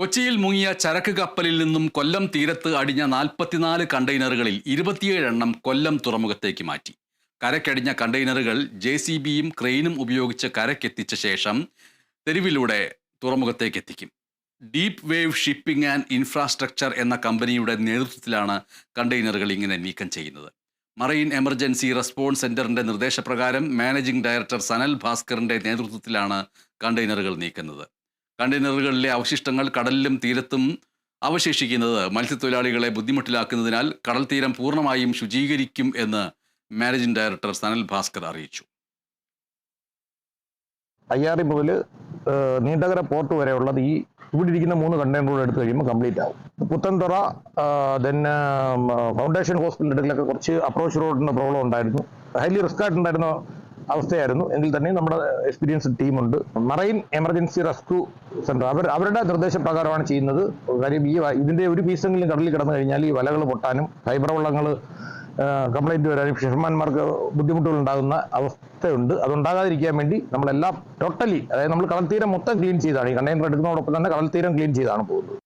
കൊച്ചിയിൽ മുങ്ങിയ ചരക്ക് കപ്പലിൽ നിന്നും കൊല്ലം തീരത്ത് അടിഞ്ഞ നാൽപ്പത്തിനാല് കണ്ടെയ്നറുകളിൽ ഇരുപത്തിയേഴെണ്ണം കൊല്ലം തുറമുഖത്തേക്ക് മാറ്റി. കരക്കടിഞ്ഞ കണ്ടെയ്നറുകൾ ജെ സി ബിയും ക്രെയിനും ഉപയോഗിച്ച് കരക്കെത്തിച്ച ശേഷം തെരുവിലൂടെ തുറമുഖത്തേക്ക് എത്തിക്കും deep wave shipping and infrastructure എന്ന കമ്പനിയുടെ നേതൃത്വത്തിലാണ് കണ്ടെയ്നറുകൾ ഇങ്ങനെ നീക്കം ചെയ്യുന്നത്. മറൈൻ എമർജൻസി റെസ്പോൺസ് സെന്ററിന്റെ നിർദ്ദേശപ്രകാരം മാനേജിംഗ് ഡയറക്ടർ സനൽ ഭാസ്കറിന്റെ നേതൃത്വത്തിലാണ് കണ്ടെയ്നറുകൾ നീക്കുന്നത്. കണ്ടെയ്നറുകളിലെ അവശിഷ്ടങ്ങൾ കടലിലും തീരത്തും അവശേഷിക്കുന്നത് മത്സ്യത്തൊഴിലാളികളെ ബുദ്ധിമുട്ടിലാക്കുന്നതിനാൽ കടൽ തീരം പൂർണമായും ശുചീകരിക്കും എന്ന് മാനേജിംഗ് ഡയറക്ടർ സനൽ ഭാസ്കർ അറിയിച്ചു. അയ്യാറി മുതൽ നീണ്ടകര പോർട്ട് വരെ ഈ ഇവിടെ ഇരിക്കുന്ന മൂന്ന് കണ്ടെയ്നറുകൾ എടുത്തു കഴിയുമ്പോൾ കംപ്ലീറ്റ് ആവും. പുത്തൻതുറ ദെൻ ഫൗണ്ടേഷൻ ഹോസ്പിറ്റലിന്റെ അടുക്കലൊക്കെ കുറച്ച് അപ്രോച്ച് റോഡിന്റെ പ്രോബ്ലം ഉണ്ടായിരുന്നു. ഹൈലി റിസ്ക് ആയിട്ടുണ്ടായിരുന്ന അവസ്ഥയായിരുന്നു. എങ്കിൽ തന്നെ നമ്മുടെ എക്സ്പീരിയൻസ് ടീമുണ്ട് മറൈൻ എമർജൻസി റെസ്ക്യൂ സെന്റർ അവർ അവരുടെ നിർദ്ദേശപ്രകാരമാണ് ചെയ്യുന്നത്. കാര്യം ഈ ഇതിന്റെ ഒരു പീസെങ്കിലും കടലിൽ കിടന്നു കഴിഞ്ഞാൽ ഈ വലകൾ പൊട്ടാനും ഫൈബർ വള്ളങ്ങൾ കംപ്ലൈന്റ് വരാനും ഫിഷർമാൻമാർക്ക് ബുദ്ധിമുട്ടുകൾ ഉണ്ടാകുന്ന അവസ്ഥയുണ്ട്. അതുണ്ടാകാതിരിക്കാൻ വേണ്ടി നമ്മളെല്ലാം ടോട്ടലി അതായത് നമ്മൾ കടൽത്തീരം മൊത്തം ക്ലീൻ ചെയ്താണ്. ഈ കണ്ടെയ്നർ എടുക്കുന്നതോടൊപ്പം തന്നെ കടൽത്തീരം ക്ലീൻ ചെയ്താണ് പോകുന്നത്.